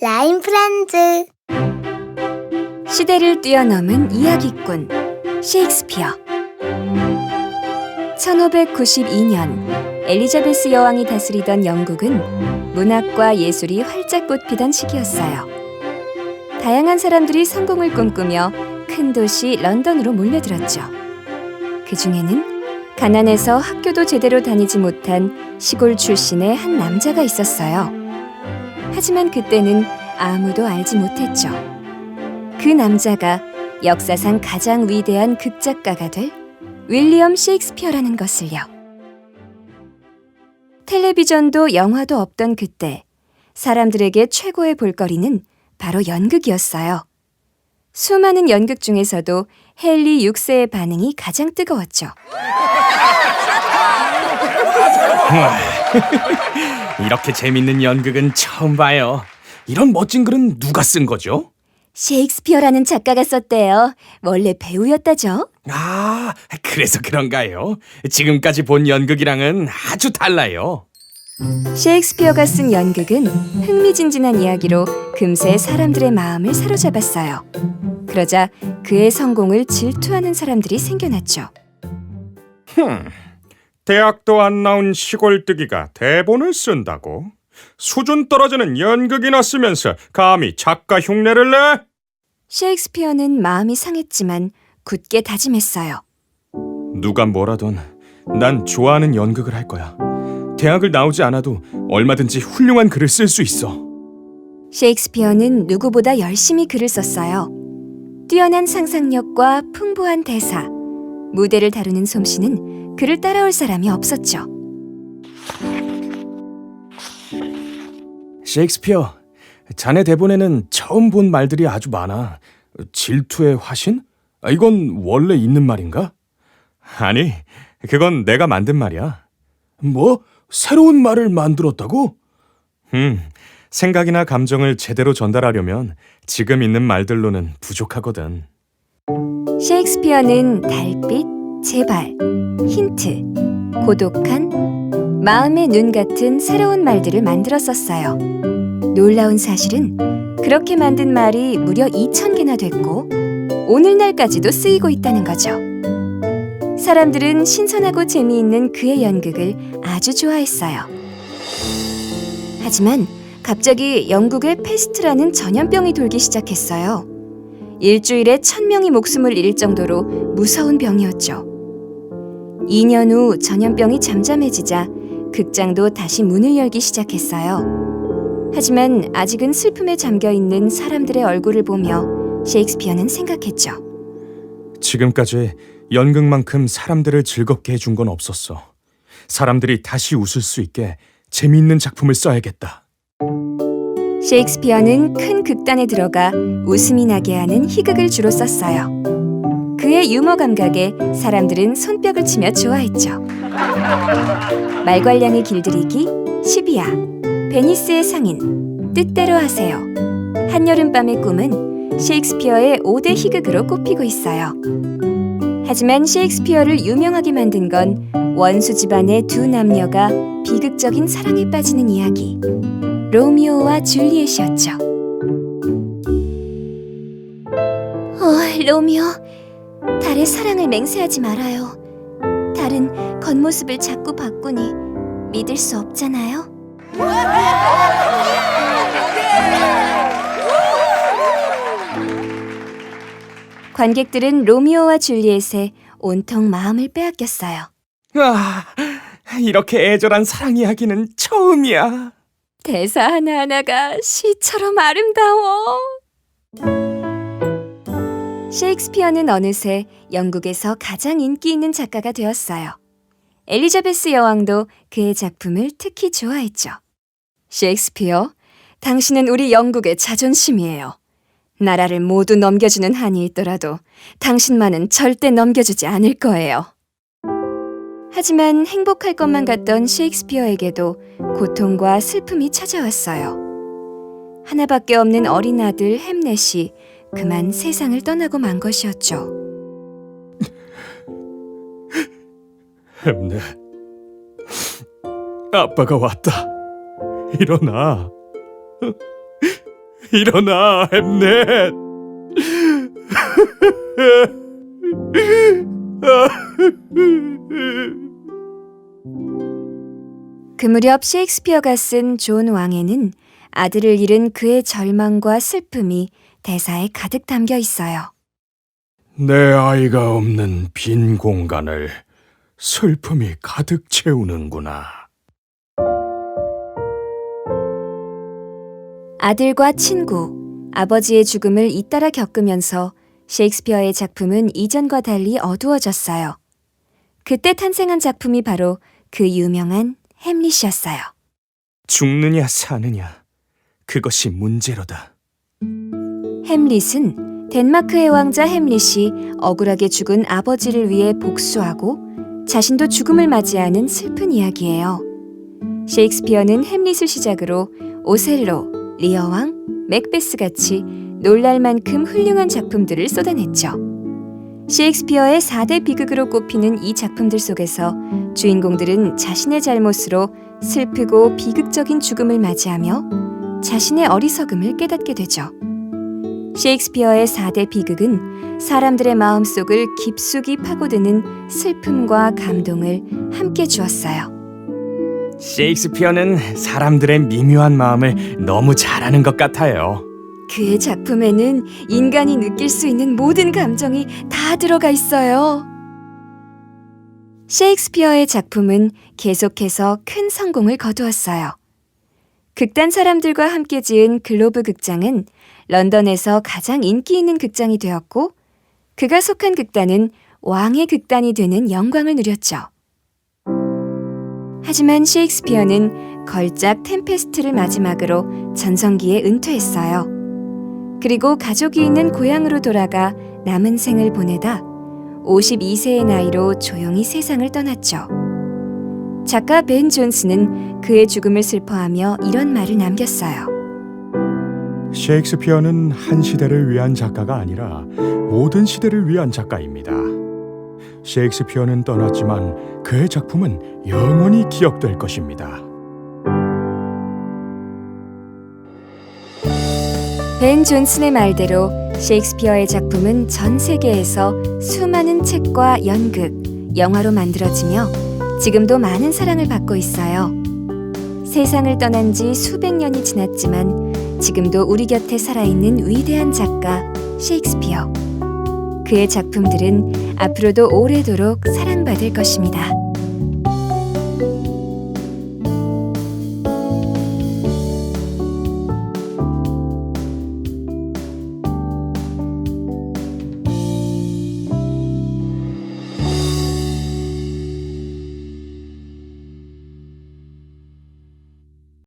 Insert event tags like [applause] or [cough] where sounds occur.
라임 프렌즈 시대를 뛰어넘은 이야기꾼 셰익스피어 1592년 엘리자베스 여왕이 다스리던 영국은 문학과 예술이 활짝 꽃피던 시기였어요. 다양한 사람들이 성공을 꿈꾸며 큰 도시 런던으로 몰려들었죠. 그 중에는 가난해서 학교도 제대로 다니지 못한 시골 출신의 한 남자가 있었어요. 하지만 그때는 아무도 알지 못했죠. 그 남자가 역사상 가장 위대한 극작가가 될 윌리엄 셰익스피어라는 것을요. 텔레비전도 영화도 없던 그때 사람들에게 최고의 볼거리는 바로 연극이었어요. 수많은 연극 중에서도 헨리 6세의 반응이 가장 뜨거웠죠. [laughs] [laughs] [laughs] 이렇게 재밌는 연극은 처음 봐요. 이런 멋진 글은 누가 쓴 거죠? 셰익스피어라는 작가가 썼대요. 원래 배우였다죠. 아, 그래서 그런가요? 지금까지 본 연극이랑은 아주 달라요. 셰익스피어가 쓴 연극은 흥미진진한 이야기로 금세 사람들의 마음을 사로잡았어요. 그러자 그의 성공을 질투하는 사람들이 생겨났죠. 대학도 안 나온 시골뜨기가 대본을 쓴다고? 수준 떨어지는 연극이나 쓰면서 감히 작가 흉내를 내? 셰익스피어는 마음이 상했지만 굳게 다짐했어요. 누가 뭐라던 난 좋아하는 연극을 할 거야. 대학을 나오지 않아도 얼마든지 훌륭한 글을 쓸 수 있어. 셰익스피어는 누구보다 열심히 글을 썼어요. 뛰어난 상상력과 풍부한 대사, 무대를 다루는 솜씨는 그를 따라올 사람이 없었죠. 셰익스피어, 자네 대본에는 처음 본 말들이 아주 많아. 질투의 화신? 아, 이건 원래 있는 말인가? 아니, 그건 내가 만든 말이야. 뭐? 새로운 말을 만들었다고? 음, 생각이나 감정을 제대로 전달하려면 지금 있는 말들로는 부족하거든. 셰익스피어는 달빛, 제발, 힌트, 고독한, 마음의 눈 같은 새로운 말들을 만들어 썼어요. 놀라운 사실은 그렇게 만든 말이 무려 2,000개나 됐고, 오늘날까지도 쓰이고 있다는 거죠. 사람들은 신선하고 재미있는 그의 연극을 아주 좋아했어요. 하지만 갑자기 영국에 페스트라는 전염병이 돌기 시작했어요. 일주일에 천 명이 목숨을 잃을 정도로 무서운 병이었죠. 2년 후 전염병이 잠잠해지자 극장도 다시 문을 열기 시작했어요. 하지만 아직은 슬픔에 잠겨 있는 사람들의 얼굴을 보며 셰익스피어는 생각했죠. 지금까지 연극만큼 사람들을 즐겁게 해준 건 없었어. 사람들이 다시 웃을 수 있게 재미있는 작품을 써야겠다. 셰익스피어는 큰 극단에 들어가 웃음이 나게 하는 희극을 주로 썼어요. 그의 유머 감각에 사람들은 손뼉을 치며 좋아했죠. 말괄량의 길들이기, 시비야, 베니스의 상인, 뜻대로 하세요. 한여름밤의 꿈은 셰익스피어의 5대 희극으로 꼽히고 있어요. 하지만 셰익스피어를 유명하게 만든 건 원수 집안의 두 남녀가 비극적인 사랑에 빠지는 이야기. 로미오와 줄리엣이었죠. 어, 로미오, 달의 사랑을 맹세하지 말아요. 달은 겉모습을 자꾸 바꾸니 믿을 수 없잖아요. 관객들은 로미오와 줄리엣의 온통 마음을 빼앗겼어요. 아, 이렇게 애절한 사랑 이야기는 처음이야. 대사 하나하나가 시처럼 아름다워. 셰익스피어는 어느새 영국에서 가장 인기 있는 작가가 되었어요. 엘리자베스 여왕도 그의 작품을 특히 좋아했죠. 셰익스피어, 당신은 우리 영국의 자존심이에요. 나라를 모두 넘겨주는 한이 있더라도 당신만은 절대 넘겨주지 않을 거예요. 하지만 행복할 것만 같던 셰익스피어에게도 고통과 슬픔이 찾아왔어요. 하나밖에 없는 어린 아들 햄넷이 그만 세상을 떠나고 만 것이었죠. 햄넷, 아빠가 왔다. 일어나. 일어나, 햄넷. 그 무렵 셰익스피어가 쓴 존 왕에는 아들을 잃은 그의 절망과 슬픔이 대사에 가득 담겨 있어요. 내 아이가 없는 빈 공간을 슬픔이 가득 채우는구나. 아들과 친구, 아버지의 죽음을 잇따라 겪으면서 셰익스피어의 작품은 이전과 달리 어두워졌어요. 그때 탄생한 작품이 바로 그 유명한 햄릿이었어요. 죽느냐 사느냐 그것이 문제로다. 햄릿은 덴마크의 왕자 햄릿이 억울하게 죽은 아버지를 위해 복수하고 자신도 죽음을 맞이하는 슬픈 이야기예요. 셰익스피어는 햄릿을 시작으로 오셀로, 리어왕, 맥베스 같이 놀랄 만큼 훌륭한 작품들을 쏟아냈죠. 셰익스피어의 4대 비극으로 꼽히는 이 작품들 속에서 주인공들은 자신의 잘못으로 슬프고 비극적인 죽음을 맞이하며 자신의 어리석음을 깨닫게 되죠. 셰익스피어의 4대 비극은 사람들의 마음속을 깊숙이 파고드는 슬픔과 감동을 함께 주었어요. 셰익스피어는 사람들의 미묘한 마음을 너무 잘하는 것 같아요. 그의 작품에는 인간이 느낄 수 있는 모든 감정이 다 들어가 있어요. 셰익스피어의 작품은 계속해서 큰 성공을 거두었어요. 극단 사람들과 함께 지은 글로브 극장은 런던에서 가장 인기 있는 극장이 되었고, 그가 속한 극단은 왕의 극단이 되는 영광을 누렸죠. 하지만 셰익스피어는 걸작 템페스트를 마지막으로 전성기에 은퇴했어요. 그리고 가족이 있는 고향으로 돌아가 남은 생을 보내다 52세의 나이로 조용히 세상을 떠났죠. 작가 벤 존스는 그의 죽음을 슬퍼하며 이런 말을 남겼어요. 셰익스피어는 한 시대를 위한 작가가 아니라 모든 시대를 위한 작가입니다. 셰익스피어는 떠났지만 그의 작품은 영원히 기억될 것입니다. 벤 존슨의 말대로 셰익스피어의 작품은 전 세계에서 수많은 책과 연극, 영화로 만들어지며 지금도 많은 사랑을 받고 있어요. 세상을 떠난 지 수백 년이 지났지만 지금도 우리 곁에 살아있는 위대한 작가 셰익스피어. 그의 작품들은 앞으로도 오래도록 사랑받을 것입니다.